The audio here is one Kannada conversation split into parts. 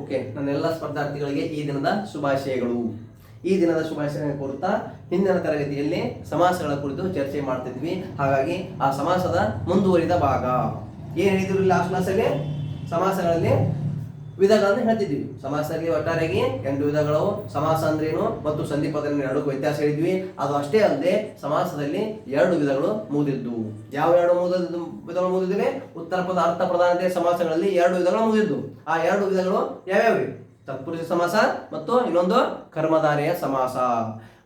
ಓಕೆ ನನ್ನೆಲ್ಲ ಸ್ಪರ್ಧಾರ್ಥಿಗಳಿಗೆ ಈ ದಿನದ ಶುಭಾಶಯಗಳು. ಈ ದಿನದ ಶುಭಾಶಯ ಕುರಿತ ಹಿಂದಿನ ತರಗತಿಯಲ್ಲಿ ಸಮಾಸಗಳ ಕುರಿತು ಚರ್ಚೆ ಮಾಡ್ತಿದ್ವಿ. ಹಾಗಾಗಿ ಆ ಸಮಾಸದ ಮುಂದುವರಿದ ಭಾಗ. ಏನ್ ಹೇಳಿದ್ರು ಲಾಸ್ಟ್ ಕ್ಲಾಸಲ್ಲಿ ಸಮಾಸಗಳಲ್ಲಿ ವಿಧಗಳನ್ನು ಹೇಳ್ತಿದ್ವಿ. ಸಮಾಸದಲ್ಲಿ ಒಟ್ಟಾರೆಯಾಗಿ ಎಂಟು ವಿಧಗಳು, ಸಮಾಸ ಅಂದ್ರೇನು ಮತ್ತು ಸಂಧಿ ಎರಡಕ್ಕೂ ವ್ಯತ್ಯಾಸ ಹೇಳಿದ್ವಿ. ಅದು ಅಷ್ಟೇ ಅಲ್ಲದೆ ಸಮಾಸದಲ್ಲಿ ಎರಡು ವಿಧಗಳು ಮುಗಿದಿದ್ದು. ಯಾವ ಎರಡು ಮುಗಿದ ವಿಧಗಳು ಮುಗಿದಿವೆ ಉತ್ತರ ಪದ, ಅರ್ಥ ಪ್ರಧಾನತೆಯ ಸಮಾಸಗಳಲ್ಲಿ ಎರಡು ವಿಧಗಳು ಮುಗಿದಿದ್ದು. ಆ ಎರಡು ವಿಧಗಳು ಯಾವ್ಯಾವ? ತತ್ಪುರುಷ ಸಮಾಸ ಮತ್ತು ಇನ್ನೊಂದು ಕರ್ಮಧಾರೆಯ ಸಮಾಸ.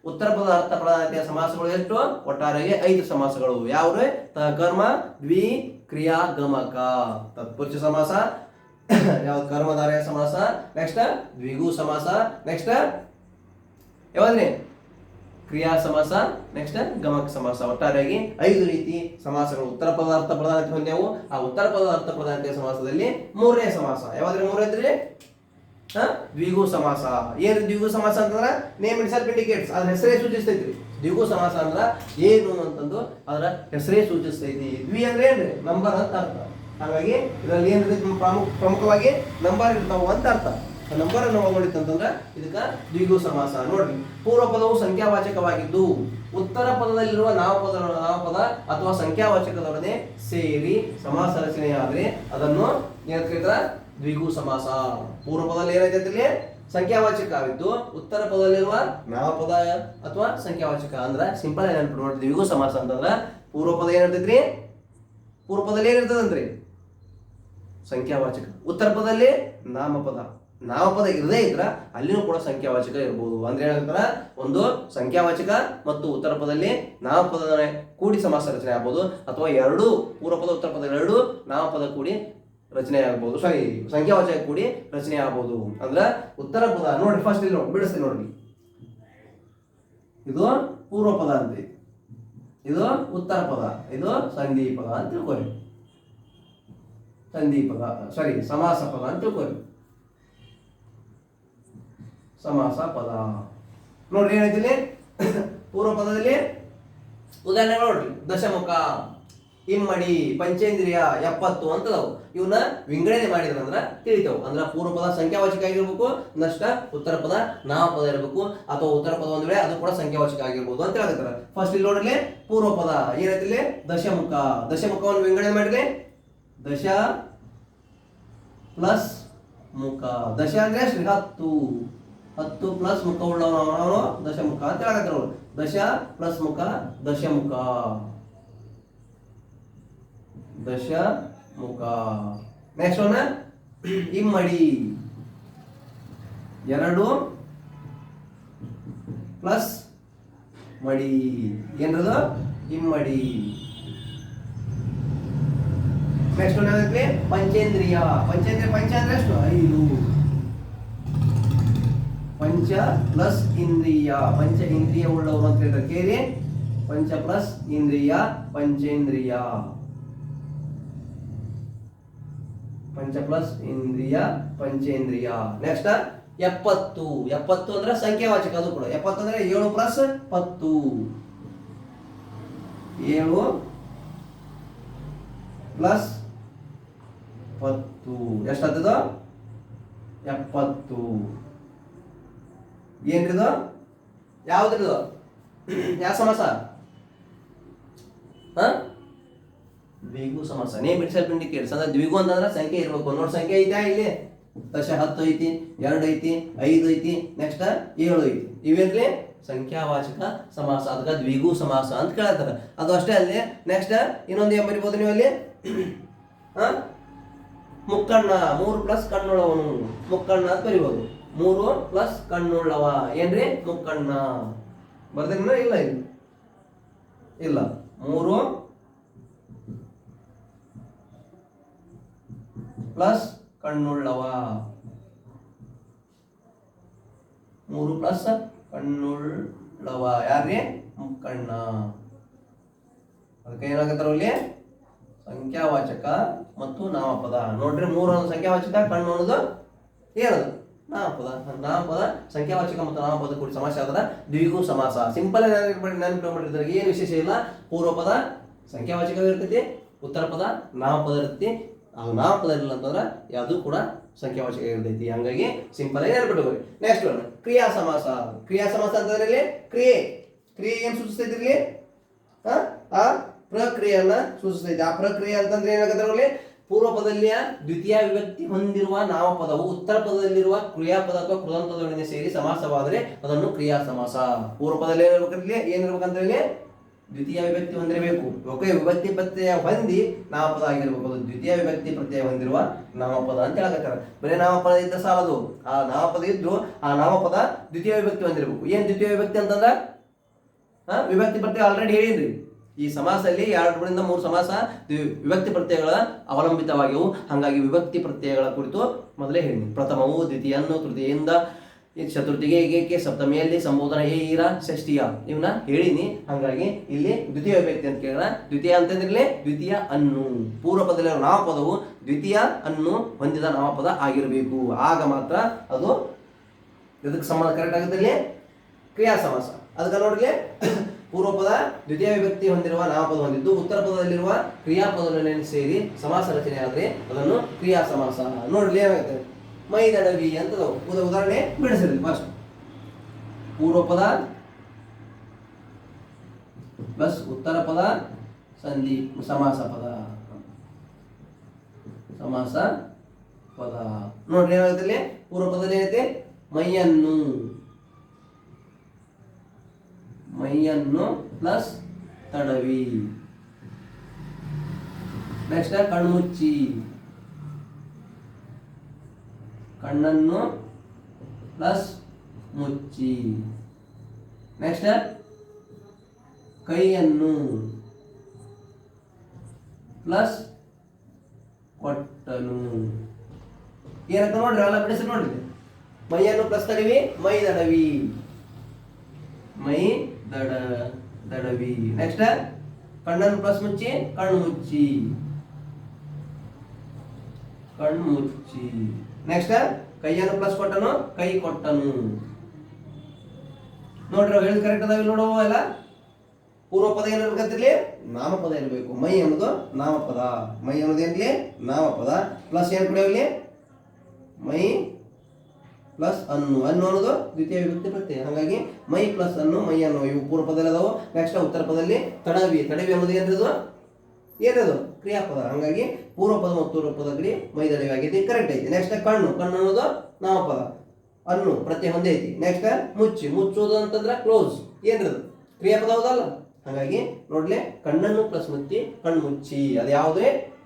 ಉತ್ತರ ಪದ, ಅರ್ಥ ಪ್ರಧಾನತೆಯ ಸಮಾಸಗಳು ಎಷ್ಟು? ಒಟ್ಟಾರೆಗೆ ಐದು ಸಮಾಸಗಳು. ಯಾವ್ರೆ? ಕರ್ಮ ದ್ವಿ ಕ್ರಿಯಾ ಗಮಕ ತತ್ಪುರುಷ ಸಮಾಸ ಯಾವ್ದು ಕರ್ಮಧಾರಯ ಸಮಾಸ? ನೆಕ್ಸ್ಟ್ ದ್ವಿಗು, ಸಮಾಸ? ನೆಕ್ಸ್ಟ್ ಯಾವ್ದ್ರಿ? ಕ್ರಿಯಾ, ಸಮಾಸ? ನೆಕ್ಸ್ಟ್ ಗಮಕ, ಸಮಾಸ. ಒಟ್ಟಾರೆಯಾಗಿ ಐದು ರೀತಿ ಸಮಾಸಗಳು. ಉತ್ತರ ಪದಾರ್ಥ ಪ್ರಧಾನತೆ ಹೊಂದ್ಯಾವು. ಆ ಉತ್ತರ ಪದಾರ್ಥ ಪ್ರಧಾನತೆಯ ಸಮಾಸದಲ್ಲಿ ಮೂರನೇ ಸಮಾಸ. ಯಾವ್ದ್ರಿ ಮೂರನೇದ್ರಿ? ದ್ವಿಗು, ಸಮಾಸ. ಏನ್ ದ್ವಿಗು, ಸಮಾಸ ಅಂತಂದ್ರ? ನೇಮ್ ಇಟ್ ಸೆಲ್ಫ್ ಇಂಡಿಕೇಟ್ಸ್ ಅದ್ರ ಹೆಸರೇ ಸೂಚಿಸ್ತೈತ್ರಿ. ದ್ವಿಗು, ಸಮಾಸ ಅಂದ್ರ ಏನು ಅಂತಂದು ಅದರ ಹೆಸರೇ ಸೂಚಿಸ್ತೈತಿ. ದ್ವಿ ಅಂದ್ರೆ ಏನ್ರಿ? ನಂಬರ್ ಅಂತ ಅರ್ಥ. ಹಾಗಾಗಿ ಇದರಲ್ಲಿ ಏನಿದೆ ಪ್ರಮುಖ ಪ್ರಮುಖವಾಗಿ ನಂಬರ್ ಇರ್ತಾವ ಅಂತ ಅರ್ಥ. ನಂಬರ್ ಅನ್ನು ಅಂತಂದ್ರೆ ಇದಕ್ಕ ದ್ವಿಗು ಸಮಾಸ ನೋಡ್ರಿ. ಪೂರ್ವ ಪದವು ಸಂಖ್ಯಾವಾಚಕವಾಗಿದ್ದು ಉತ್ತರ ಪದದಲ್ಲಿರುವ ನಾಮಪದ ನಾಮಪದ ಅಥವಾ ಸಂಖ್ಯಾವಾಚಕದೊಡನೆ ಸೇರಿ ಸಮಾಸ ರಚನೆಯಾದ್ರೆ ಅದನ್ನು ನಿಯಂತ್ರಿತ ದ್ವಿಗು ಸಮಾಸ. ಪೂರ್ವ ಪದದಲ್ಲಿ ಏನೈತಿ ಸಂಖ್ಯಾವಾಚಕ ಆಗಿದ್ದು ಉತ್ತರ ಪದದಲ್ಲಿರುವ ನಾಮಪದ ಅಥವಾ ಸಂಖ್ಯಾವಾಚಕ ಅಂದ್ರೆ ಸಿಂಪಲ್ ಏನಂತ ನೋಡ್ರಿ. ದ್ವಿಗು ಸಮಾಸ ಅಂತಂದ್ರೆ ಪೂರ್ವ ಪದ ಏನಿರ್ತೈತ್ರಿ ಪೂರ್ವ ಪದದಲ್ಲಿ ಏನಿರ್ತದಂತ್ರಿ ಸಂಖ್ಯಾವಾಚಕ. ಉತ್ತರ ಪದದಲ್ಲಿ ನಾಮಪದ. ನಾಮಪದ ಇರದೇ ಇದ್ರ ಅಲ್ಲಿನೂ ಕೂಡ ಸಂಖ್ಯಾವಾಚಕ ಇರಬಹುದು ಅಂದ್ರೆ ಏನಂತಾರ ಒಂದು ಸಂಖ್ಯಾವಾಚಕ ಮತ್ತು ಉತ್ತರ ಪದದಲ್ಲಿ ನಾಮಪದ ಕೂಡಿ ಸಮಾಸ ರಚನೆ ಆಗ್ಬೋದು. ಅಥವಾ ಎರಡು ಪೂರ್ವ ಪದ ಉತ್ತರ ಪದ ಎರಡು ನಾಮಪದ ಕೂಡಿ ರಚನೆ ಆಗ್ಬೋದು. ಸಾರಿ ಸಂಖ್ಯಾವಾಚಕ ಕೂಡಿ ರಚನೆ ಆಗ್ಬೋದು. ಅಂದ್ರ ಉತ್ತರ ಪದ ನೋಡಿ ಫಸ್ಟ್ ಇಲ್ಲಿ ನೋಡಿ, ಬಿಡಿಸ್ತೀನಿ ನೋಡಿ. ಇದು ಪೂರ್ವ ಪದ ಅಂತ. ಇದು ಉತ್ತರ ಪದ ಇದು ಸಂಧಿ ಪದ ಅಂತ ತಿಳ್ಕೊರಿ ಸಂಧಿ ಪದ ಸಾರಿ ಸಮಾಸ ಪದ ಅಂತ ತಿಳ್ಕೊರಿ ಸಮಾಸ ಪದ ನೋಡ್ರಿ ಏನೈತಿ ಇಲ್ಲಿ? ಪೂರ್ವ ಪದದಲ್ಲಿ ಉದಾಹರಣೆ ನೋಡ್ರಿ. ದಶಮುಖ, ಇಮ್ಮಡಿ, ಪಂಚೇಂದ್ರಿಯ, ಎಪ್ಪತ್ತು ಅಂತದವು. ಇವನ್ನ ವಿಂಗಡಣೆ ಮಾಡಿದ್ರಂದ್ರ ತಿಳಿತಾವು. ಅಂದ್ರ ಪೂರ್ವ ಪದ ಸಂಖ್ಯಾವಾಚಕ ಆಗಿರ್ಬೇಕು, ನಷ್ಟ, ಉತ್ತರ ಪದ ನಾಮಪದ ಇರಬೇಕು, ಅಥವಾ ಉತ್ತರ ಪದ ಒಂದ್ ವೇಳೆ ಅದು ಕೂಡ ಸಂಖ್ಯಾವಾಚಕ ಆಗಿರ್ಬೋದು ಅಂತ ಹೇಳ್ತಾರೆ ಫಸ್ಟ್ ಇಲ್ಲಿ ನೋಡ್ರಿ, ಪೂರ್ವ ಪದ ಏನೈತಿ ಇಲ್ಲಿ? ದಶಮುಖ. ದಶಮುಖವನ್ನು ವಿಂಗಡಣೆ ಮಾಡಿದ್ರೆ ದಶ ಪ್ಲಸ್ ಮುಖ. ದಶ ಅಂದ್ರೆ ಶ್ರೀ ಹತ್ತು ಹತ್ತು ಪ್ಲಸ್ ಮುಖ ಉಳ್ಳವನು ಅವನು ದಶಮುಖ ಅಂತ ಹೇಳಕತ್ತಾರ ಅವರು. ದಶ ಪ್ಲಸ್ ಮುಖ ದಶಮುಖ ದಶ ಮುಖ. ನೆಕ್ಸ್ಟ್ ಒನ್ ಇಮ್ಮಡಿ. ಎರಡು ಪ್ಲಸ್ ಮಡಿ. ಏನದು? ಇಮ್ಮಡಿ. Next one ಪಂಚೇಂದ್ರಿಯ. ಪಂಚೇಂದ್ರಿಯ ಪಂಚ ಅಂದ್ರೆ ಎಷ್ಟು? ಐದು. ಪಂಚ ಪ್ಲಸ್ ಇಂದ್ರಿಯ. ಪಂಚ ಇಂದ್ರಿಯ ಉಳ್ಳವರು ಅಂತ ಹೇಳಿದ್ರೆ ಕೇಳಿ. ಪಂಚ ಪ್ಲಸ್ ಇಂದ್ರಿಯ, ಪಂಚೇಂದ್ರಿಯ. ಪಂಚ ಪ್ಲಸ್ ಇಂದ್ರಿಯ, ಪಂಚೇಂದ್ರಿಯ. ನೆಕ್ಸ್ಟ್ ಎಪ್ಪತ್ತು. ಎಪ್ಪತ್ತು ಅಂದ್ರೆ ಸಂಖ್ಯಾವಾಚಕ ಅದು ಕೂಡ. ಎಪ್ಪತ್ತು ಅಂದ್ರೆ ಏಳು ಪ್ಲಸ್ ಪತ್ತು. ಏಳು ಪ್ಲಸ್ ಪತ್ತು ಎಷ್ಟಾಗ್ತದ? ಎಪ್ಪತ್ತು. ಏನ್ರಿದು? ಯಾವ್ದ್ರಿದು? ಯಾವ ಸಮಾಸ? ದ್ವಿಗು ಸಮಾಸ. ನೇಮ್ ಪಿಂಡಿ ಇಂಡಿಕೇಟ್ಸ್ ಅಂದ್ರೆ ದ್ವಿಗು ಅಂತಂದ್ರೆ ಸಂಖ್ಯೆ ಇರ್ಬೇಕು. ನೋಡ್ ಸಂಖ್ಯೆ ಐತೆ ಇಲ್ಲಿ? ದಶ ಹತ್ತು ಐತಿ, ಎರಡು ಐತಿ, ಐದು ಐತಿ ನೆಕ್ಸ್ಟ್ ಏಳು ಐತಿ. ಇವೇನ್ರಿ? ಸಂಖ್ಯಾವಾಚಕ ಸಮಾಸ. ಅದಕ್ಕೆ ದ್ವಿಗು ಸಮಾಸ ಅಂತ ಕೇಳತ್ತಾರ ಅದು ಅಷ್ಟೇ ಅಲ್ಲಿ. ನೆಕ್ಸ್ಟ್ ಇನ್ನೊಂದು ಏನ್ ಬರಿಬೋದು ನೀವು ಅಲ್ಲಿ? ಹ? ಮುಕ್ಕಣ್ಣ, ಮೂರು ಪ್ಲಸ್ ಕಣ್ಣುಳ್ಳವನು ಮುಕ್ಕಣ್ಣ ಅಂತ ಬರಿಬೋದು ಮೂರು ಪ್ಲಸ್ ಕಣ್ಣುಳ್ಳವ. ಏನ್ರಿ? ಮುಕ್ಕಣ್ಣ. ಬರ್ದೇನ ಇಲ್ಲ ಇಲ್ಲಿ ಇಲ್ಲ. ಮೂರು ಪ್ಲಸ್ ಕಣ್ಣುಳ್ಳವ. ಮೂರು ಪ್ಲಸ್ ಕಣ್ಣುಳ್ಳವ. ಯಾರ್ರಿ? ಮುಕ್ಕಣ್ಣ. ಅದಕ್ಕೆ ಏನಾಗತ್ತಾರ ಅಲ್ಲಿ ಸಂಖ್ಯಾವಾಚಕ ಮತ್ತು ನಾಮಪದ. ನೋಡ್ರಿ ಮೂರು ಸಂಖ್ಯಾವಾಚಕ ಕಣ್ಣು ಅನ್ನೋದು ಏನದು ನಾಮಪದ ನಾಮಪದ, ಸಂಖ್ಯಾವಾಚಕ ಮತ್ತು ನಾಮಪದ ಕೂಡಿ ಸಮಾಸ ಆದ್ರ ದ್ವಿಗು ಸಮಾಸ. ಸಿಂಪಲ್ ನೆನಪು ಮಾಡಿದ್ರೆ ಏನು ವಿಶೇಷ ಇಲ್ಲ? ಪೂರ್ವ ಪದ ಸಂಖ್ಯಾವಾಚಕ ಇರ್ತೈತಿ ಉತ್ತರ ಪದ ನಾಮಪದ ಇರ್ತೈತಿ. ಅದು ನಾಮಪದ ಇರಲಿಲ್ಲ ಅಂತಂದ್ರೆ ಯಾವುದು ಕೂಡ ಸಂಖ್ಯಾವಾಚಕ ಇರ್ತೈತಿ. ಹಂಗಾಗಿ ಸಿಂಪಲ್ ಆಗಿ ನೆನಪಿಟ್ಕೋರಿ ನೆಕ್ಸ್ಟ್ ಕ್ರಿಯಾ ಸಮಾಸ. ಕ್ರಿಯಾ ಸಮಾಸ ಅಂತಂದ್ರೆ ಇಲ್ಲಿ ಕ್ರಿಯೆ. ಕ್ರಿಯೆ ಏನು ಸೂಚಿಸ್ತೈತಿ ಇಲ್ಲಿ? ಆ? ಪ್ರಕ್ರಿಯೆಯನ್ನ ಇದೆ ಆ ಪ್ರಕ್ರಿಯೆ ಅಂತಂದ್ರೆ ಏನಾಗುತ್ತೆ ಪೂರ್ವಪದಲ್ಲಿಯ ಪೂರ್ವ ಪದಲ್ಲಿಯ ದ್ವಿತೀಯ ವಿಭಕ್ತಿ ಹೊಂದಿರುವ ನಾಮಪದವು ಉತ್ತರ ಪದದಲ್ಲಿರುವ ಕ್ರಿಯಾಪದ ಅಥವಾ ಕೃದಂತದೊಡನೆ ಸೇರಿ ಸಮಾಸವಾದರೆ ಅದನ್ನು ಕ್ರಿಯಾ ಸಮಾಸ ಪೂರ್ವ ಪದದಲ್ಲಿ ಏನಿರ್ಬೇಕಂದ್ರೆ ಏನಿರ್ಬೇಕಂತ ಹೇಳಿ? ದ್ವಿತೀಯ ವಿಭಕ್ತಿ ಹೊಂದಿರಬೇಕು. ಓಕೆ, ವಿಭಕ್ತಿ ಪ್ರತ್ಯಯ ಹೊಂದಿ ನಾಮಪದ ಆಗಿರ್ಬೇಕು. ದ್ವಿತೀಯ ವಿಭಕ್ತಿ ಪ್ರತ್ಯಯ ಹೊಂದಿರುವ ನಾಮಪದ ಅಂತ ಹೇಳಕತ್ತಾರೆ. ಬರೀ ನಾಮಪದ ಇದ್ದ ಸಾಲದು. ಆ ನಾಮಪದ ಇದ್ದು ಆ ನಾಮಪದ ದ್ವಿತೀಯ ವಿಭಕ್ತಿ ಹೊಂದಿರಬೇಕು. ಏನ್ ದ್ವಿತೀಯ ವಿಭಕ್ತಿ ಅಂತಂದ್ರ? ವಿಭಕ್ತಿ ಪ್ರತ್ಯಯ ಆಲ್ರೆಡಿ ಹೇಳಿದ್ರಿ ಈ ಸಮಾಸದಲ್ಲಿ ಎರಡರಿಂದ ಮೂರು ಸಮಾಸ ವಿಭಕ್ತಿ ಪ್ರತ್ಯಯಗಳ ಅವಲಂಬಿತವಾಗಿವು. ಹಾಗಾಗಿ ವಿಭಕ್ತಿ ಪ್ರತ್ಯಯಗಳ ಕುರಿತು ಮೊದಲೇ ಹೇಳಿ ಪ್ರಥಮವು ದ್ವಿತೀಯನ್ನು ತೃತೀಯಿಂದ ಚತುರ್ಥಿಗೆ ಏಕೆ ಸಪ್ತಮಿಯಲ್ಲಿ ಸಂಬೋಧನ ಏ ಇರ ಷಷ್ಠಿಯ ಇವನ್ನ ಹೇಳಿನಿ. ಹಾಗಾಗಿ ಇಲ್ಲಿ ದ್ವಿತೀಯ ವಿಭಕ್ತಿ ಅಂತ ಕೇಳಿದ್ರೆ ದ್ವಿತೀಯ ಅಂತಂದ್ರೆ ದ್ವಿತೀಯ ಅನ್ನು. ಪೂರ್ವ ಪದದಲ್ಲಿ ನಾಮಪದವು ದ್ವಿತೀಯ ಅನ್ನು ಹೊಂದಿದ ನಾಮಪದ ಆಗಿರಬೇಕು. ಆಗ ಮಾತ್ರ ಅದು ಇದಕ್ಕೆ ಸಂಬಂಧ ಕರೆಕ್ಟ್ ಆಗುತ್ತೆ ಕ್ರಿಯಾ ಸಮಾಸ ಅದಕ್ಕೆ ನೋಡ್ಲಿ. ಪೂರ್ವ ಪದ ದ್ವಿತೀಯ ವಿಭಕ್ತಿ ಹೊಂದಿರುವ ನಾಮಪದ ಹೊಂದಿದ್ದು, ಉತ್ತರ ಪದದಲ್ಲಿರುವ ಕ್ರಿಯಾಪದವನ್ನು ಸೇರಿ ಸಮಾಸ ರಚನೆ ಆದರೆ ಅದನ್ನು ಕ್ರಿಯಾ ಸಮಾಸ ನೋಡಲಿ ಏನಾಗುತ್ತೆ ಮೈದಡವಿ ಅಂತ. ಉದಾಹರಣೆ ಬಿಡಿಸಿದ್ರಿ ಫಸ್ಟ್ ಪೂರ್ವಪದ ಪ್ಲಸ್ ಉತ್ತರ ಪದ, ಸಂಧಿ, ಸಮಾಸ ಪದ. ಸಮಾಸ ಪದ. ನೋಡ್ರಿ, ಏನಾಗುತ್ತೆ ಇಲ್ಲಿ ಪೂರ್ವ ಪದದಲ್ಲಿ ಏನೈತೆ? ಮೈಯನ್ನು. ಮೈಯನ್ನು ಪ್ಲಸ್ ತಡವಿ. ನೆಕ್ಸ್ಟ್ ಕಣ್ಮುಚ್ಚಿ. ಕಣ್ಣನ್ನು ಪ್ಲಸ್ ಮುಚ್ಚಿ. ನೆಕ್ಸ್ಟ್ ಕೈಯನ್ನು ಪ್ಲಸ್ ಕೊಟ್ಟನು. ಏನಂತ ನೋಡ್ರಿ ಎಲ್ಲ ಬಿಡಿಸಿ ನೋಡ್ರಿ. ಮೈಯನ್ನು ಪ್ಲಸ್ ತಡವಿ, ಮೈ ತಡವಿ. ಮೈ ದಡ, ದಡವಿ. ನೆಕ್ಸ್ಟ್ ಕಣ್ಣನ್ನು ಪ್ಲಸ್ ಮುಚ್ಚಿ, ಕಣ್ಣು ಮುಚ್ಚಿ. ಕಣ್ಣು ಮುಚ್ಚಿ. ನೆಕ್ಸ್ಟ್ ಕೈಯನ್ನು ಪ್ಲಸ್ ಕೊಟ್ಟನು, ಕೈ ಕೊಟ್ಟನು. ನೋಡ್ರಿ ಹೇಳಿದ್ ಕರೆಕ್ಟ್ ಅದಾವ ನೋಡುವ ಎಲ್ಲ. ಪೂರ್ವ ಪದ ಏನಿರ್ಬೇಕಂತಿರ್ಲಿ ನಾಮಪದ ಇರಬೇಕು. ಮೈ ಅನ್ನೋದು ನಾಮಪದ. ಮೈ ಅನ್ನೋದು ಏನ್ಲಿ? ನಾಮಪದ. ಪ್ಲಸ್ ಏನ್ ಕೂಡ ಇಲ್ಲಿ? ಮೈ ಪ್ಲಸ್ ಅನ್ನು ಅನ್ನು ಅನ್ನೋದು ದ್ವಿತೀಯ ವಿಭಕ್ತಿ ಪ್ರತ್ಯಯ. ಹಾಗಾಗಿ ಮೈ ಪ್ಲಸ್ ಅನ್ನು, ಮೈ ಅನ್ನು ಇವು ಪೂರ್ವ ಪದದಲ್ಲಿ ಅದಾವು. ನೆಕ್ಸ್ಟ್ ಉತ್ತರ ಪದದಲ್ಲಿ ತಡವಿ. ತಡವಿ ಅನ್ನೋದು ಏನಿರೋದು? ಏನದು? ಕ್ರಿಯಾಪದ. ಹಾಗಾಗಿ ಪೂರ್ವ ಪದ ಮತ್ತು ಪೂರ್ವ ಪದ ಮೈ ತಡವಿ ಆಗೈತಿ ಕರೆಕ್ಟ್ ಐತಿ. ನೆಕ್ಸ್ಟ್ ಕಣ್ಣು. ಕಣ್ಣು ಅನ್ನೋದು ನಾಮಪದ. ಅನ್ನು ಪ್ರತ್ಯಯ ಒಂದೇ ಐತಿ. ನೆಕ್ಸ್ಟ್ ಮುಚ್ಚಿ. ಮುಚ್ಚೋದು ಅಂತಂದ್ರೆ ಕ್ಲೋಸ್ ಏನಿರೋದು? ಕ್ರಿಯಾಪದ ಹೌದಲ್ಲ? ಹಾಗಾಗಿ ನೋಡ್ಲೆ ಕಣ್ಣನ್ನು ಪ್ಲಸ್ ಮುಚ್ಚಿ, ಕಣ್ಣು ಮುಚ್ಚಿ. ಅದು ಯಾವುದೇ?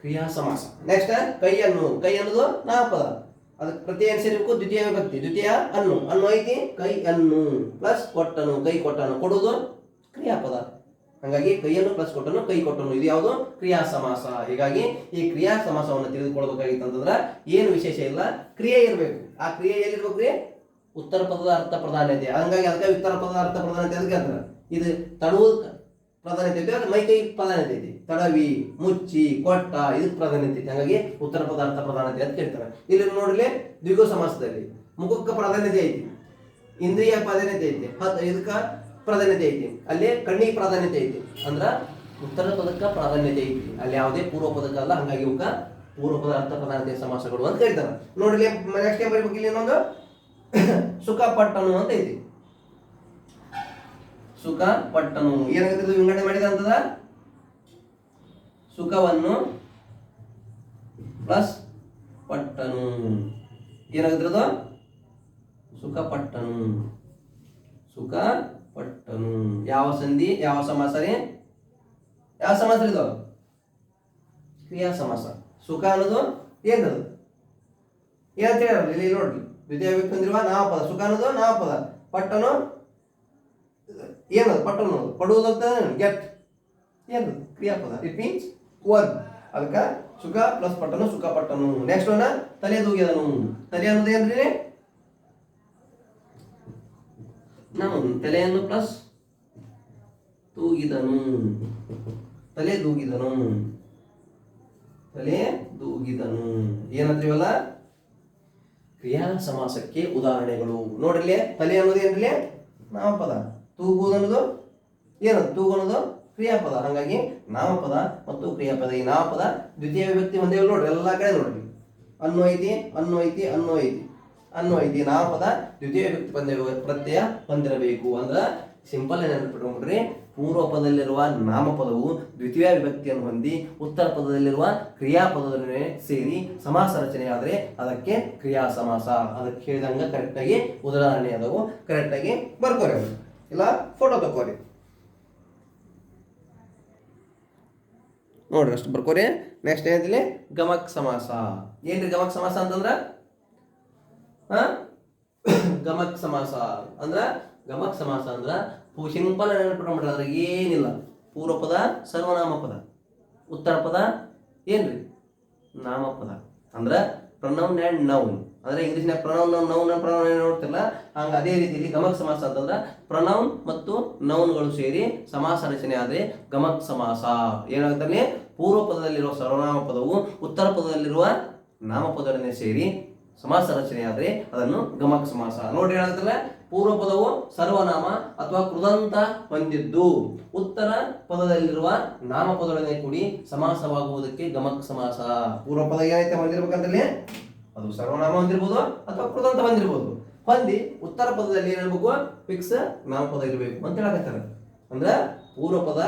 ಕ್ರಿಯಾ ಸಮಾಸ ನೆಕ್ಸ್ಟ್ ಕೈಯನ್ನು. ಕೈ ಅನ್ನೋದು ನಾಮಪದ. ಅದಕ್ಕೆ ಪ್ರತಿ ಸೇರಿಬೇಕು ದ್ವಿತೀಯ ವಿಭಕ್ತಿ ದ್ವಿತೀಯ ಅನ್ನು. ಅನ್ನು ಐತಿ? ಕೈ ಅನ್ನು ಪ್ಲಸ್ ಕೊಟ್ಟನು, ಕೈ ಕೊಟ್ಟನು. ಕೊಡುವುದು ಕ್ರಿಯಾಪದ. ಹಾಗಾಗಿ ಕೈಯನ್ನು ಪ್ಲಸ್ ಕೊಟ್ಟನು, ಕೈ ಕೊಟ್ಟನು. ಇದು ಯಾವುದು? ಕ್ರಿಯಾ ಸಮಾಸ ಹೀಗಾಗಿ ಈ ಕ್ರಿಯಾ ಸಮಾಸವನ್ನು ತಿಳಿದುಕೊಳ್ಬೇಕಾಗಿತ್ತು ಅಂತಂದ್ರೆ ಏನು ವಿಶೇಷ ಇಲ್ಲ? ಕ್ರಿಯೆ ಇರಬೇಕು. ಆ ಕ್ರಿಯೆ ಎಲ್ಲಿರ್ಬೇಕು ರೀ ಉತ್ತರ ಪದದ ಅರ್ಥ ಪ್ರಧಾನತೆ ಹಂಗಾಗಿ ಅದಕ್ಕೆ ಉತ್ತರ ಪದದ ಅರ್ಥ ಪ್ರಧಾನತೆ ಅದಕ್ಕೆ ಅಂದ್ರೆ ಇದು ತಡುವುದು ಪ್ರಾಧಾನ್ಯತೆ ಮೈ ಕೈ ಪ್ರಾಧಾನ್ಯತೆ ಐತಿ. ತಡವಿ, ಮುಚ್ಚಿ, ಕೊಟ್ಟ ಇದಕ್ಕೆ ಪ್ರಾಧಾನ್ಯತೆ ಐತಿ. ಹಾಗಾಗಿ ಉತ್ತರ ಪದಾರ್ಥ ಪ್ರಧಾನತೆ ಅಂತ ಹೇಳ್ತಾರೆ. ಇಲ್ಲಿ ನೋಡಲಿ ದ್ವಿಗೋ ಸಮಾಸದಲ್ಲಿ ಮುಖಕ್ಕೆ ಪ್ರಾಧಾನ್ಯತೆ ಐತಿ. ಇಂದ್ರಿಯ ಪ್ರಾಧಾನ್ಯತೆ ಐತಿ. ಇದಕ್ಕ ಪ್ರಾಧಾನ್ಯತೆ ಐತಿ. ಅಲ್ಲಿ ಕಣ್ಣಿಗೆ ಪ್ರಾಧಾನ್ಯತೆ ಐತಿ. ಅಂದ್ರ ಉತ್ತರ ಪದಕ್ಕ ಪ್ರಾಧಾನ್ಯತೆ ಐತಿ. ಅಲ್ಲಿ ಯಾವುದೇ ಪೂರ್ವ ಪದಕ ಅಲ್ಲ. ಹಂಗಾಗಿ ಇವಕ್ಕ ಪೂರ್ವ ಪದಾರ್ಥ ಪ್ರಧಾನತೆ ಸಮಾಸಗಳು ಅಂತ ಹೇಳ್ತಾರೆ. ನೋಡ್ಲಿ ನೆಕ್ಸ್ಟ್ ಏನ್ ಬರೀಬೇಕು. ಇಲ್ಲಿ ಇನ್ನೊಂದು ಸುಖ ಪಟ್ಟನು ಅಂತ ಐತಿ. ಸುಖ ಪಟ್ಟನು. ಏನಾಗುತ್ತೆ ವಿಂಗಡಣೆ ಮಾಡಿದ ಅಂತದ ಸುಖವನ್ನು ಪ್ಲಸ್ ಪಟ್ಟನು. ಏನಾಗುತ್ತೆ ಸುಖ ಪಟ್ಟನು. ಸುಖ ಪಟ್ಟನು. ಯಾವ ಸಂಧಿ, ಯಾವ ಸಮಾಸ ರೀ? ಯಾವ ಸಮಾಸ ಇದು? ಕ್ರಿಯಾ ಸಮಾಸ. ಸುಖ ಅನ್ನೋದು ಏನದು? ಏನಂತ ಹೇಳಿ ನೋಡ್ರಿ. ದ್ವಿತೀಯ ವ್ಯಕ್ತಿ ಹೊಂದಿರುವ ನಾಮಪದ. ಸುಖ ಅನ್ನೋದು ನಾಮಪದ. ಪಟ್ಟನು ಏನದು? ಪಟ್ಟನು ಅನ್ನೋದು ಪಡುವುದಂತ ಗೆಟ್ ಏನದು? ಕ್ರಿಯಾಪದ. ಇಟ್ ಮೀನ್ಸ್ ವರ್ಬ್ ಅದಕ್ಕೆ ಸುಖ ಪ್ಲಸ್ ಪಟ್ಟನು ಸುಖ ಪಟ್ಟನು ನೆಕ್ಸ್ಟ್ ಅನ್ನ ತಲೆ ದೂಗಿದನು ತಲೆ ಅನ್ನೋದು ಏನ್ರಿ ನಾವು ತಲೆಯನ್ನು ಪ್ಲಸ್ ತೂಗಿದನು. ತಲೆ ದೂಗಿದನು. ತಲೆ ದೂಗಿದನು. ಏನಂತೀವಲ್ಲ ಕ್ರಿಯಾ ಸಮಾಸಕ್ಕೆ ಉದಾಹರಣೆಗಳು. ನೋಡ್ರಿ ತಲೆ ಅನ್ನೋದು ಏನ್ರಿ ನಾಮಪದ. ತೂಗುವುದು ಅನ್ನೋದು ಏನು? ತೂಗು ಅನ್ನೋದು ಕ್ರಿಯಾಪದ. ಹಾಗಾಗಿ ನಾಮಪದ ಮತ್ತು ಕ್ರಿಯಾಪದ. ಈ ನಾಮಪದ ದ್ವಿತೀಯ ವಿಭಕ್ತಿ ಒಂದೇ ನೋಡ್ರಿ, ಎಲ್ಲ ಕಡೆ ನೋಡ್ರಿ. ಅನ್ನೋ ಐತಿ ಅನ್ನೋ ಐತಿ ಅನ್ನೋ ಐತಿ ಅನ್ನೋ ಐತಿ ನಾಮಪದ ದ್ವಿತೀಯ ವಿಭಕ್ತಿ ಪಂದ್ಯ ಪ್ರತ್ಯಯ ಹೊಂದಿರಬೇಕು. ಅಂದ್ರೆ ಸಿಂಪಲ್ ನೆನಪಿಟ್ಕೊಂಡ್ಬಿಡ್ರಿ ಪೂರ್ವ ಪದದಲ್ಲಿರುವ ನಾಮಪದವು ದ್ವಿತೀಯ ವಿಭಕ್ತಿಯನ್ನು ಹೊಂದಿ, ಉತ್ತರ ಪದದಲ್ಲಿರುವ ಕ್ರಿಯಾಪದದೊಡನೆ ಸೇರಿ ಸಮಾಸ ರಚನೆ ಆದರೆ ಅದಕ್ಕೆ ಕ್ರಿಯಾ ಸಮಾಸ ಅದಕ್ಕೆ ಹೇಳಿದಂಗೆ ಕರೆಕ್ಟಾಗಿ ಉದಾಹರಣೆ ಅದವು ಕರೆಕ್ಟಾಗಿ ಬರ್ಕೋರಿ. ಇಲ್ಲ ಫೋಟೋ ತಗೋರಿ ನೋಡ್ರಿ ಅಷ್ಟು ಬರ್ಕೋರಿ. ನೆಕ್ಸ್ಟ್ ಏನಿದೆ ಗಮಕ್ ಸಮಾಸ. ಏನ್ರಿ ಗಮಕ್ ಸಮಾಸ ಅಂತಂದ್ರ? ಗಮಕ್ ಸಮಾಸ ಅಂದ್ರ, ಗಮಕ್ ಸಮಾಸ ಅಂದ್ರ ಸಿಂಪಲ್ ನೆನಪಿಟ್ಕೊಂಡ್ಬಿಟ್ರೆ ಅಂದ್ರೆ ಏನಿಲ್ಲ. ಪೂರ್ವ ಪದ, ಸರ್ವನಾಮ ಪದ. ಉತ್ತರ ಪದ, ಏನ್ರಿ? ನಾಮಪದ ಅಂದ್ರ ಪ್ರನೌನ್ ಆ್ಯಂಡ್ ನೌನ್ ಅಂದ್ರೆ ಇಂಗ್ಲೀಷ್ನಾಗ ಪ್ರನೌನ್ ನೌನ್ ನೌನ್ ಪ್ರನೌನ್ ನೋಡ್ತಿಲ್ಲ? ಹಂಗ ಅದೇ ರೀತಿಯಲ್ಲಿ ಗಮಕ್ ಸಮಾಸ ಅಂತಂದ್ರ ಪ್ರನೌನ್ ಮತ್ತು ನೌನ್ಗಳು ಸೇರಿ ಸಮಾಸ ರಚನೆ ಆದ್ರೆ ಗಮಕ ಸಮಾಸ. ಏನಾಗುತ್ತೆ ಪೂರ್ವ ಪದದಲ್ಲಿರುವ ಸರ್ವನಾಮ ಪದವು ಉತ್ತರ ಪದದಲ್ಲಿರುವ ನಾಮಪದೊಡನೆ ಸೇರಿ ಸಮಾಸ ರಚನೆ ಆದ್ರೆ ಅದನ್ನು ಗಮಕ್ ಸಮಾಸ. ನೋಡಿ ಏನಾಗ್ತಲ್ಲ ಪೂರ್ವ ಪದವು ಸರ್ವನಾಮ ಅಥವಾ ಕೃದಂತ ಹೊಂದಿದ್ದು. ಉತ್ತರ ಪದದಲ್ಲಿರುವ ನಾಮಪದಗಳನ್ನೇ ಕೂಡಿ ಸಮಾಸವಾಗುವುದಕ್ಕೆ ಗಮಕ್ ಸಮಾಸ. ಪೂರ್ವ ಪದ ಏನೈತೆ ಹೊಂದಿರ್ಬೇಕಂತಲ್ಲಿ? ಅದು ಸರ್ವನಾಮ ಹೊಂದಿರ್ಬೋದು ಅಥವಾ ಕೃದಂತ ಹೊಂದಿರ್ಬೋದು. ಹೊಂದಿ ಉತ್ತರ ಪದದಲ್ಲಿ ಏನಿರ್ಬೇಕು ಫಿಕ್ಸ್ ನಾಮಪದ ಇರಬೇಕು ಅಂತ ಹೇಳಕತ್ತಾರೆ. ಅಂದ್ರೆ ಪೂರ್ವ ಪದ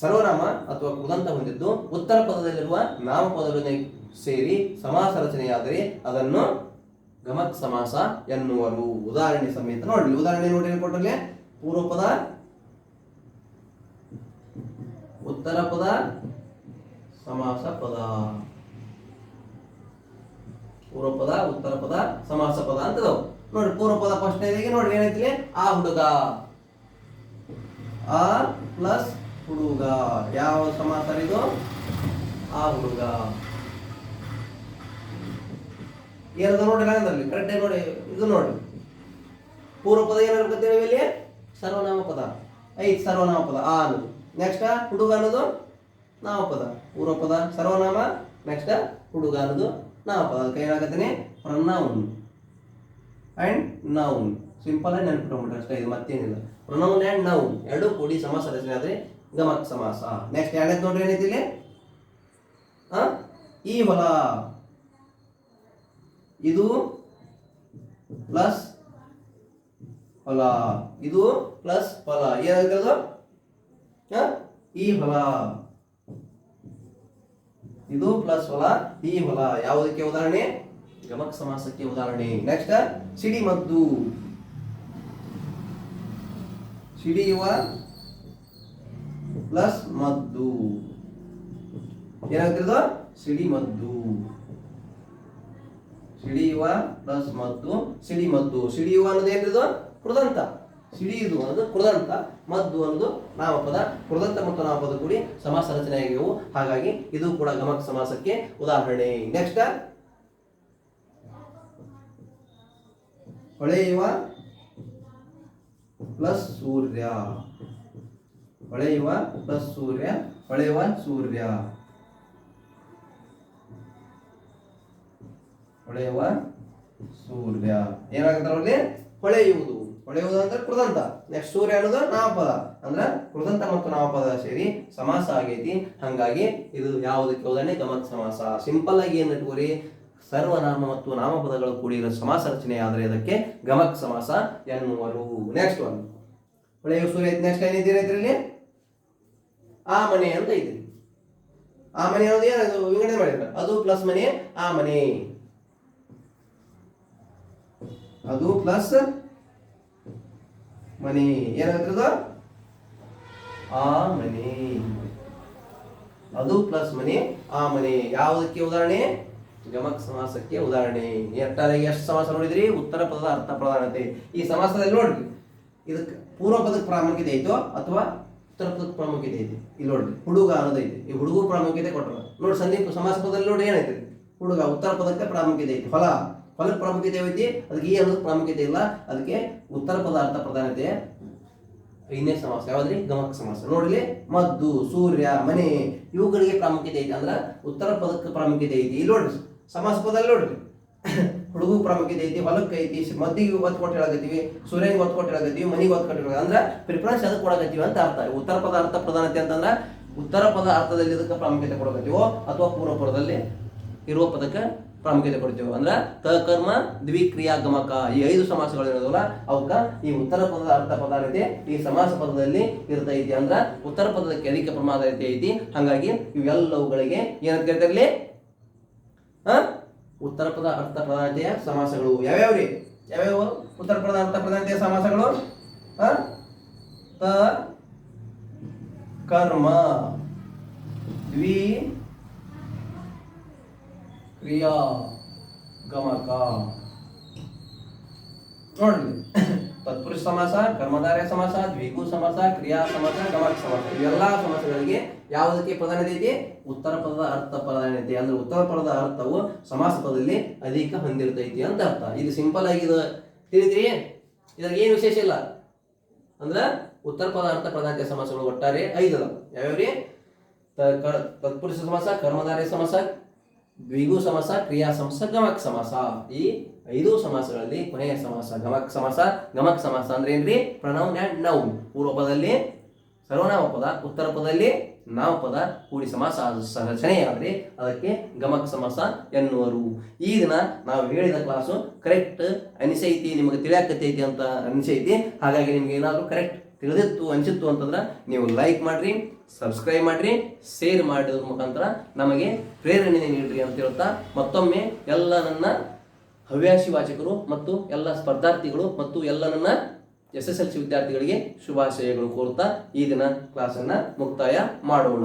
ಸರ್ವನಾಮ ಅಥವಾ ಕೃದಂತ ಹೊಂದಿದ್ದು ಉತ್ತರ ಪದದಲ್ಲಿರುವ ನಾಮಪದಗಳನ್ನೇ ಸೇರಿ ಸಮಾಸ ರಚನೆಯಾದರೆ ಅದನ್ನು ಗಮತ್ ಸಮಾಸ ಎನ್ನುವರು. ಉದಾಹರಣೆ ಸಮೇತ ನೋಡಿ ಉದಾಹರಣೆ ನೋಡಿ ಕೊಟ್ಟಲ್ಲಿ ಪೂರ್ವ ಪದ ಉತ್ತರ ಪದ ಸಮಾಸ ಪದ. ಪೂರ್ವ ಪದ ಉತ್ತರ ಪದ ಸಮಾಸ ಪದ ಅಂತದವು ನೋಡಿ ಪೂರ್ವ ಪದ ಫಸ್ಟ್ ನೋಡಿ ಏನೈತಿ ಆ ಹುಡುಗ. ಆ ಪ್ಲಸ್ ಹುಡುಗ. ಯಾವ ಸಮಾಸ ಇದು? ಆ ಹುಡುಗ. ಏನದ ನೋಡಿ ಕಾಣದಲ್ಲಿ ಕರೆಕ್ಟ್ ನೋಡಿ, ಇದು ನೋಡಿ ಪೂರ್ವ ಪದ ಇಲ್ಲಿ? ಸರ್ವನಾಮ ಪದ ಐದು ಸರ್ವನಾಮ ಪದ ಆ ಅನ್ನೋದು. ನೆಕ್ಸ್ಟ್ ಹುಡುಗ ಅನ್ನೋದು ನಾಮಪದ. ಪೂರ್ವ ಪದ ಸರ್ವನಾಮ. ನೆಕ್ಸ್ಟ್ ಹುಡುಗ ಅನ್ನೋದು ನಾಮಪದ ಅದಕ್ಕೆ ಏನಾಗತ್ತೇನೆ ಪ್ರನೌನ್ ಅಂಡ್ ನೌನ್ ಸಿಂಪಲ್ ಆಗಿ ನೆನ್ಪಿಟ್ಕೊಂಡ್ಬಿಟ್ರೆ ಅಷ್ಟೇ, ಇದು ಮತ್ತೇನಿಲ್ಲ. ಪ್ರೊನೌನ್ ಅಂಡ್ ನೌನ್ ಎರಡು ಕೂಡಿ ಸಮಾಸ ರಚನೆ ಆದ್ರೆ ಗಮಕ್ ಸಮಾಸ. ನೆಕ್ಸ್ಟ್ ಎರಡನೇದು ನೋಡ್ರಿ ಏನೈತಿ ಇಲ್ಲಿ ಈ ಹೊಲ. ಇದು ಪ್ಲಸ್ ಹೊಲ. ಇದು ಪ್ಲಸ್ ಫಲ ಏನಾಗ್ತದ? ಈ ಹೊಲ. ಇದು ಪ್ಲಸ್ ಹೊಲ, ಈ ಹೊಲ. ಯಾವುದಕ್ಕೆ ಉದಾಹರಣೆ? ಗಮಕ್ ಸಮಾಸಕ್ಕೆ ಉದಾಹರಣೆ. ನೆಕ್ಸ್ಟ್ ಸಿಡಿ ಮದ್ದು. ಸಿಡಿಯುವ ಪ್ಲಸ್ ಮದ್ದು. ಏನಾಗ್ತಿರೋದು ಸಿಡಿ ಮದ್ದು. ಸಿಡಿಯುವ ಪ್ಲಸ್ ಮದ್ದು, ಸಿಡಿ ಮದ್ದು. ಸಿಡಿಯುವ ಅನ್ನೋದು ಏನಿರೋದು ಕೃದಂತ ಸಿಡಿಯುವುದು ಅನ್ನೋದು ಕೃದಂತ ಮದ್ದು ಅನ್ನೋದು ನಾಮಪದ ಕೃದಂತ ಮತ್ತು ನಾಮಪದ ಕೂಡಿ ಸಮಾಸ ರಚನೆ ಹಾಗಾಗಿ ಇದು ಕೂಡ ಗಮಕ ಸಮಾಸಕ್ಕೆ ಉದಾಹರಣೆ. ನೆಕ್ಸ್ಟ್ ಹೊಳೆಯುವ ಪ್ಲಸ್ ಸೂರ್ಯ. ಹೊಳೆಯುವ ಪ್ಲಸ್ ಸೂರ್ಯ, ಹೊಳೆಯುವ ಸೂರ್ಯ. ಹೊಳೆಯುವ ಸೂರ್ಯ. ಏನಾಗುತ್ತೆ ಹೊಳೆಯುವುದು. ಹೊಳೆಯುವುದು ಅಂದ್ರೆ ಕೃದಂತ. ನೆಕ್ಸ್ಟ್ ಸೂರ್ಯ ಅನ್ನೋದು ನಾಮಪದ. ಅಂದ್ರೆ ಕೃದಂತ ಮತ್ತು ನಾಮಪದ ಸೇರಿ ಸಮಾಸ ಆಗೈತಿ. ಹಂಗಾಗಿ ಇದು ಯಾವುದಕ್ಕೆ ಉದಾಹರಣೆ ಗಮತ್ ಸಮಾಸ. ಸಿಂಪಲ್ ಆಗಿ ಏನಿಟ್ಕೋರಿ ಸರ್ವನಾಮ ಮತ್ತು ನಾಮಪದಗಳು ಕೂಡಿರೋ ಸಮಾಸ ರಚನೆ ಆದರೆ ಅದಕ್ಕೆ ಗಮಕ್ ಸಮಾಸ ಎನ್ನುವರು. ನೆಕ್ಸ್ಟ್ ಒನ್ ಹೊಳೆಯುವ ಸೂರ್ಯ ನೆಕ್ಸ್ಟ್ ಏನಿದ್ದೀರಾ ಇದರಲ್ಲಿ? ಆ ಮನೆ ಅಂತ ಇದೆ ಆ ಮನೆ ಅನ್ನೋದು ಏನದು ವಿಂಗಡಣೆ ಮಾಡಿದ್ರೆ ಅದು ಪ್ಲಸ್ ಮನೆ, ಆ ಮನೆ. ಅದು ಪ್ಲಸ್ ಮನೆ ಏನಾಗ್ತದ? ಆ ಮನೆ. ಅದು ಪ್ಲಸ್ ಮನೆ, ಆ ಮನೆ. ಯಾವುದಕ್ಕೆ ಉದಾಹರಣೆ? ಗಮಕ್ ಸಮಾಸಕ್ಕೆ ಉದಾಹರಣೆ. ಎಟ್ಟಾರೆ ಎಷ್ಟು ಸಮಾಸ ನೋಡಿದ್ರಿ? ಉತ್ತರ ಪದದ ಅರ್ಥ ಪ್ರಧಾನತೆ. ಈ ಸಮಾಸದಲ್ಲಿ ನೋಡ್ರಿ, ಇದಕ್ಕೆ ಪೂರ್ವ ಪದಕ್ಕೆ ಪ್ರಾಮುಖ್ಯತೆ ಐತೋ ಅಥವಾ ಉತ್ತರ ಪದಕ್ಕೆ ಪ್ರಾಮುಖ್ಯತೆ ಐತಿ? ಇಲ್ಲಿ ನೋಡ್ರಿ, ಹುಡುಗ ಅನ್ನೋದೈತಿ ಈ ಹುಡುಗ ಪ್ರಾಮುಖ್ಯತೆ ಕೊಟ್ಟರು ನೋಡಿ ಸಂದೀಪ್ ಸಮಾಸ ಪದದಲ್ಲಿ ನೋಡಿ ಏನೈತಿ ಹುಡುಗ ಉತ್ತರ ಪದಕ್ಕೆ ಪ್ರಾಮುಖ್ಯತೆ ಐತಿ. ಹೊಲ ಹೊಲಕ್ಕೆ ಪ್ರಾಮುಖ್ಯತೆ ಐತಿ, ಅದಕ್ಕೆ ಈ ಅನ್ನೋದು ಪ್ರಾಮುಖ್ಯತೆ ಇಲ್ಲ. ಅದಕ್ಕೆ ಉತ್ತರ ಪದಾರ್ಥ ಪ್ರಧಾನತೆ ಐದನೇ ಸಮಾಸ, ಯಾವ್ದ್ರಿ? ಗಮಕ ಸಮಾಸ. ನೋಡ್ಲಿ ಮದ್ದು, ಸೂರ್ಯ, ಮನೆ, ಇವುಗಳಿಗೆ ಪ್ರಾಮುಖ್ಯತೆ ಐತಿ ಅಂದ್ರ ಉತ್ತರ ಪದಕ್ಕೆ ಪ್ರಾಮುಖ್ಯತೆ ಐತಿ. ಇಲ್ಲಿ ನೋಡ್ರಿ, ಸಮಾಸ ಪದಲ್ಲಿ ನೋಡ್ರಿ. ಹುಡುಗು ಪ್ರಾಮುಖ್ಯತೆ ಐತಿ, ಹೊಲಕ್ಕೆ ಐತಿ, ಮದ್ದಿಗೆ ಒತ್ತು ಕೊಟ್ಟು ಹೇಳಕತ್ತೀವಿ, ಸೂರ್ಯನಿಗೆ ಒತ್ತು ಕೊಟ್ಟು ಹೇಳಕತ್ತೀವಿ, ಮನೆಗೆ ಒತ್ತು ಕೊಟ್ಟು ಅಂದ್ರೆ ಪ್ರಿಫರೆನ್ಸ್ ಅದಕ್ಕೆ ಕೊಡಕತ್ತೀವಿ ಅಂತ ಅರ್ಥ. ಉತ್ತರ ಪದಾರ್ಥ ಪ್ರಧಾನತೆ ಅಂತಂದ್ರೆ ಉತ್ತರ ಪದ ಅರ್ಥದಲ್ಲಿ ಇದಕ್ಕೆ ಪ್ರಾಮುಖ್ಯತೆ ಕೊಡಕತ್ತೀವೋ, ಅಥವಾ ಪೂರ್ವ ಪದದಲ್ಲಿ ಇರುವ ಪದಕ್ಕೆ ಪ್ರಾಮುಖ್ಯತೆ ಕೊಡ್ತೀವಿ? ಅಂದ್ರೆ ತಕರ್ಮ ದ್ವಿಕ್ರಿಯಾಗಮಕ ಈ ಐದು ಸಮಾಸಗಳು ಇರೋದಲ್ಲ, ಅವಕ್ಕ ಈ ಉತ್ತರ ಪದದ ಅರ್ಥ ಪ್ರಧಾನತೆ ಈ ಸಮಾಸ ಪದದಲ್ಲಿ ಇರ್ತೈತಿ ಅಂದ್ರ ಉತ್ತರ ಪದಕ್ಕೆ ಅಧಿಕ ಪ್ರಮಾದತೆ ಐತಿ. ಹಂಗಾಗಿ ಇವೆಲ್ಲವುಗಳಿಗೆ ಏನಂತ ಕರಿತಾರಲ್ಲಿ ಉತ್ತರ ಪದ ಅರ್ಥ ಪ್ರಧಾನತೆಯ ಸಮಾಸಗಳು. ಯಾವ್ಯಾವ ರೀ ಯಾವ್ಯಾವ? ಉತ್ತರ ಪದ ಅರ್ಥ ಪ್ರಧಾನತೆಯ ಸಮಾಸಗಳು? ಕರ್ಮ, ದ್ವಿ ಕ್ರಿಯಾ ಗಮಕ. ನೋಡ್ರಿ. ತತ್ಪುರುಷ ಸಮಾಸ, ಕರ್ಮಧಾರಯ ಸಮಾಸ ದ್ವಿಗು ಸಮಾಸ, ಕ್ರಿಯಾ ಸಮಾಸ, ಗಮಕ ಸಮಾಸ. ಇವೆಲ್ಲಾ ಸಮಾಸಗಳಿಗೆ ಯಾವುದಕ್ಕೆ ಇದೆ ಉತ್ತರ ಪದದ ಅರ್ಥ ಪ್ರಾಧಾನ್ಯತೆ ಅಂದ್ರೆ ಉತ್ತರ ಪದದ ಅರ್ಥವು ಸಮಾಸ ಪದದಲ್ಲಿ ಅಧಿಕ ಹೊಂದಿರ್ತೈತಿ ಅಂತ ಅರ್ಥ. ಇದು ಸಿಂಪಲ್ ಆಗಿ ಇದು ತಿಳಿದ್ರಿ? ಇದ್ರಾಗ ಏನು ವಿಶೇಷ ಇಲ್ಲ? ಅಂದ್ರೆ ಉತ್ತರ ಪದ ಅರ್ಥ ಪ್ರಾಧಾನ್ಯತೆ ಸಮಾಸಗಳು ಒಟ್ಟಾರೆ ಐದು ಯಾವ್ಯಾವ್ರಿ? ತತ್ಪುರುಷ ಸಮಾಸ, ಕರ್ಮಧಾರಯ ಸಮಾಸ ದ್ವಿಗು ಸಮಾಸ, ಕ್ರಿಯಾ ಸಮಾಸ, ಗಮಕ್ ಸಮಾಸ. ಈ ಐದು ಸಮಾಸಗಳಲ್ಲಿ ಕೊನೆಯ ಸಮಾಸ, ಗಮಕ್ ಸಮಾಸ ಗಮಕ್ ಸಮಾಸ ಅಂದ್ರೆ ಏನ್ರಿ? Pronoun and noun. ಪೂರ್ವ ಪದದಲ್ಲಿ ಸರ್ವನಾಮ ಪದ ಉತ್ತರ ಪದದಲ್ಲಿ ನಾಮಪದ ಕೂಡಿ ಸಮಾಸ ಆದರೆ ಅದಕ್ಕೆ ಗಮಕ ಸಮಾಸ ಎನ್ನುವರು. ಈ ದಿನ ನಾವು ಹೇಳಿದ ಕ್ಲಾಸು ಕರೆಕ್ಟ್ ಅನಿಸೈತಿ, ನಿಮಗೆ ತಿಳಿಯಾಕತೈತಿ ಅಂತ ಅನಿಸೈತಿ. ಹಾಗಾಗಿ ನಿಮ್ಗೆ ಏನಾದರೂ ಕರೆಕ್ಟ್ ತಿಳಿದಿತ್ತು, ಅನಿಸಿತ್ತು ಅಂತಂದ್ರೆ ನೀವು ಲೈಕ್ ಮಾಡ್ರಿ ಸಬ್ಸ್ಕ್ರೈಬ್ ಮಾಡ್ರಿ ಶೇರ್ ಮಾಡೋದ್ರ ಮುಖಾಂತರ ನಮಗೆ ಪ್ರೇರಣೆ ನೀಡ್ರಿ ಅಂತ ಹೇಳ್ತಾ ಮತ್ತೊಮ್ಮೆ ಎಲ್ಲ ನನ್ನ ಹವ್ಯಾಸಿ ವಾಚಕರು ಮತ್ತು ಎಲ್ಲ ಸ್ಪರ್ಧಾರ್ಥಿಗಳು ಮತ್ತು ಎಲ್ಲ ನನ್ನ ಎಸ್ ಎಸ್ ಎಲ್ ಸಿ ವಿದ್ಯಾರ್ಥಿಗಳಿಗೆ ಶುಭಾಶಯಗಳು ಕೋರುತ್ತಾ ಈ ದಿನ ಕ್ಲಾಸನ್ನು ಮುಕ್ತಾಯ ಮಾಡೋಣ.